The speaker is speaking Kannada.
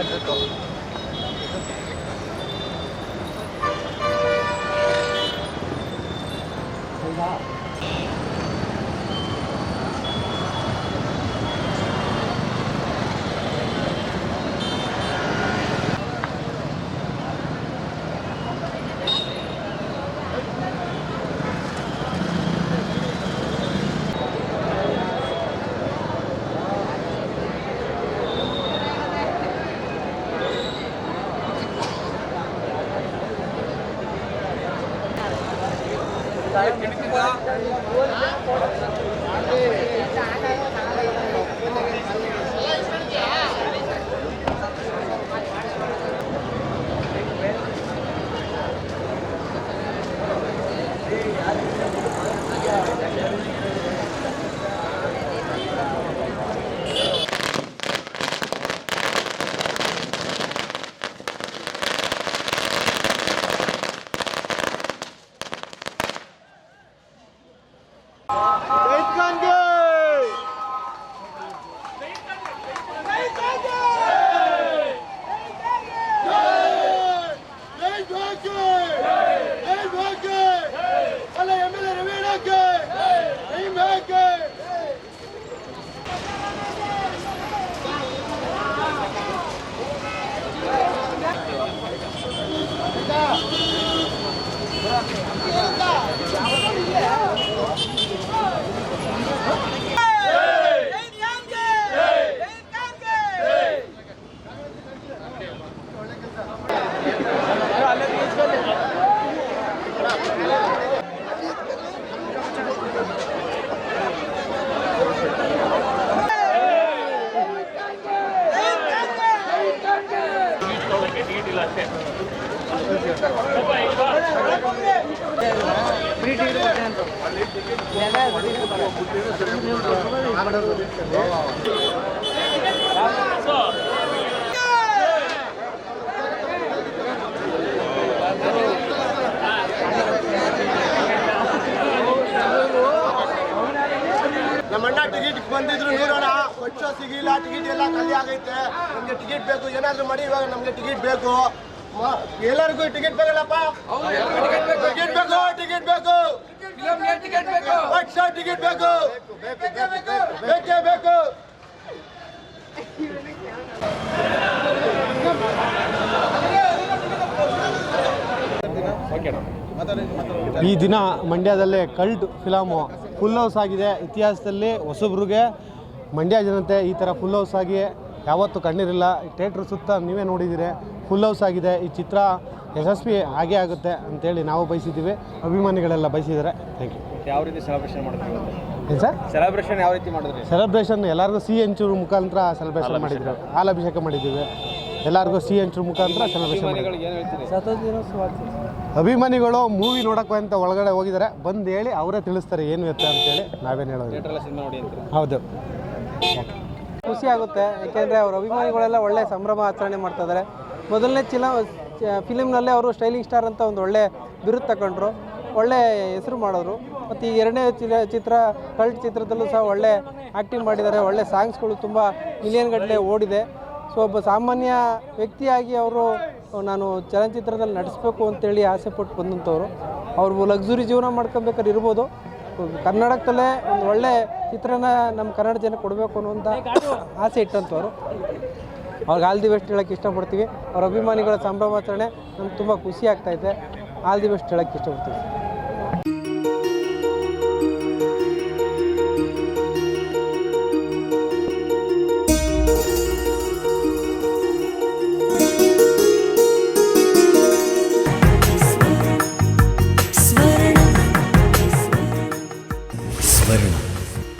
Hadi bakalım. கிடைக்குதா Weltgang ನಮ್ಮ ಅಣ್ಣ ಟಿಕೆಟ್ ಬಂದಿದ್ರು ನೋಡೋಣ ವರ್ಷ ಸಿಗಿಲ್ಲ ಟಿಕೆಟ್ ಎಲ್ಲ ಖಾಲಿ ಆಗೈತೆ. ನಮ್ಗೆ ಟಿಕೆಟ್ ಬೇಕು ಏನಾದರೂ ಮಾಡಿ ಇವಾಗ ನಮಗೆ ಟಿಕೆಟ್ ಬೇಕು. ಎಲ್ಲರಿಗೂ ಟಿಕೆಟ್ ಬೇಕಲ್ಲಪ್ಪ? ಟಿಕೆಟ್ ಬೇಕು. ಟಿಕೆಟ್ ಬೇಕು ವರ್ಷ ಟಿಕೆಟ್ ಬೇಕು. ಬೇಕೇ. ಬೇಕು ಈ ದಿನ ಮಂಡ್ಯದಲ್ಲೇ ಕಲ್ಟ್ ಫಿಲಮು ಫುಲ್ ಹೌಸ್ ಆಗಿದೆ. ಇತಿಹಾಸದಲ್ಲಿ ಹೊಸಬ್ರಿಗೆ ಮಂಡ್ಯ ಜನತೆ ಈ ಥರ ಫುಲ್ ಹೌಸ್ ಆಗಿ ಯಾವತ್ತೂ ಕಣ್ಣೀರಿಲ್ಲ. ಥಿಯೇಟ್ರ್ ಸುತ್ತ ನೀವೇ ನೋಡಿದ್ದೀರಿ. ಫುಲ್ ಹೌಸ್ ಆಗಿದೆ. ಈ ಚಿತ್ರ ಯಶಸ್ವಿ ಆಗೇ ಆಗುತ್ತೆ ಅಂತೇಳಿ ನಾವು ಬಯಸಿದ್ದೀವಿ. ಅಭಿಮಾನಿಗಳೆಲ್ಲ ಬಯಸಿದ್ದಾರೆ. ಥ್ಯಾಂಕ್ ಯು ಯಾವ ರೀತಿ ಸೆಲೆಬ್ರೇಷನ್ ಮಾಡಿದ್ರು ಏನು ಸರ್? ಸೆಲೆಬ್ರೇಷನ್ ಯಾವ ರೀತಿ ಮಾಡಿದ್ರಿ? ಸೆಲೆಬ್ರೇಷನ್ ಎಲ್ಲರಿಗೂ ಸಿ ಎಂಚೂರು ಮುಖಾಂತರ ಸೆಲೆಬ್ರೇಷನ್ ಮಾಡಿದ್ರು ಹಾಲು ಅಭಿಷೇಕ ಮಾಡಿದ್ದೀವಿ. ಎಲ್ಲರಿಗೂ ಸಿ ಎಂಚೂರು ಮುಖಾಂತರ ಸೆಲೆಬ್ರೇಷನ್ ಹೇಳ್ತೀರಿ? ಅಭಿಮಾನಿಗಳು ಮೂವಿ ನೋಡಕ್ಕೆ ಅಂತ ಒಳಗಡೆ ಹೋಗಿದ್ದಾರೆ. ಬಂದು ಹೇಳಿ ಅವರೇ ತಿಳಿಸ್ತಾರೆ ಏನು ಇರುತ್ತೆ ಅಂತೇಳಿ ನಾವೇನು ಹೇಳೋದು ಹೌದು. ಖುಷಿ ಆಗುತ್ತೆ ಯಾಕೆಂದರೆ ಅವ್ರ ಅಭಿಮಾನಿಗಳೆಲ್ಲ ಒಳ್ಳೆ ಸಂಭ್ರಮ ಆಚರಣೆ ಮಾಡ್ತಾ ಇದ್ದಾರೆ ಮೊದಲನೇ ಚಿಲ ಫಿಲಿಮ್ನಲ್ಲೇ ಅವರು ಸ್ಟೈಲಿಂಗ್ ಸ್ಟಾರ್ ಅಂತ ಒಂದು ಒಳ್ಳೆ ಬಿರುದು ತಗೊಂಡ್ರು, ಒಳ್ಳೆ ಹೆಸರು ಮಾಡೋರು ಮತ್ತು ಈ ಎರಡನೇ ಚಿತ್ರ, ಕಲ್ಟ್ ಚಿತ್ರದಲ್ಲೂ ಸಹ ಒಳ್ಳೆ ಆ್ಯಕ್ಟಿಂಗ್ ಮಾಡಿದ್ದಾರೆ, ಒಳ್ಳೆ ಸಾಂಗ್ಸ್ಗಳು ತುಂಬ ಮಿಲಿಯನ್ ಗಟ್ಟಲೆ ಓಡಿದೆ. ಸೊ ಒಬ್ಬ ಸಾಮಾನ್ಯ ವ್ಯಕ್ತಿಯಾಗಿ ಅವರು, ನಾನು ಚಲನಚಿತ್ರದಲ್ಲಿ ನಟಿಸ್ಬೇಕು ಅಂತೇಳಿ ಆಸೆ ಪಟ್ಟು ಬಂದಂಥವ್ರು. ಅವರು ಲಕ್ಸುರಿ ಜೀವನ ಮಾಡ್ಕೊಬೇಕಾದ್ರೆ ಇರ್ಬೋದು. ಕರ್ನಾಟಕದಲ್ಲೇ ಒಂದು ಒಳ್ಳೆ ಚಿತ್ರನ ನಮ್ಮ ಕನ್ನಡ ಜನ ಕೊಡಬೇಕು ಅನ್ನುವಂಥ ಆಸೆ ಇಟ್ಟಂಥವ್ರು. ಅವ್ರಿಗೆ ಆಲ್ ದಿ ಬೆಸ್ಟ್ ಹೇಳೋಕ್ಕೆ ಇಷ್ಟಪಡ್ತೀವಿ. ಅವ್ರ ಅಭಿಮಾನಿಗಳ ಸಂಭ್ರಮಾಚರಣೆ ನಮ್ಗೆ ತುಂಬ ಖುಷಿ ಆಗ್ತಾಯಿದೆ ಆಲ್ ದಿ ಬೆಸ್ಟ್ ಹೇಳೋಕ್ಕೆ ಇಷ್ಟಪಡ್ತೀವಿ.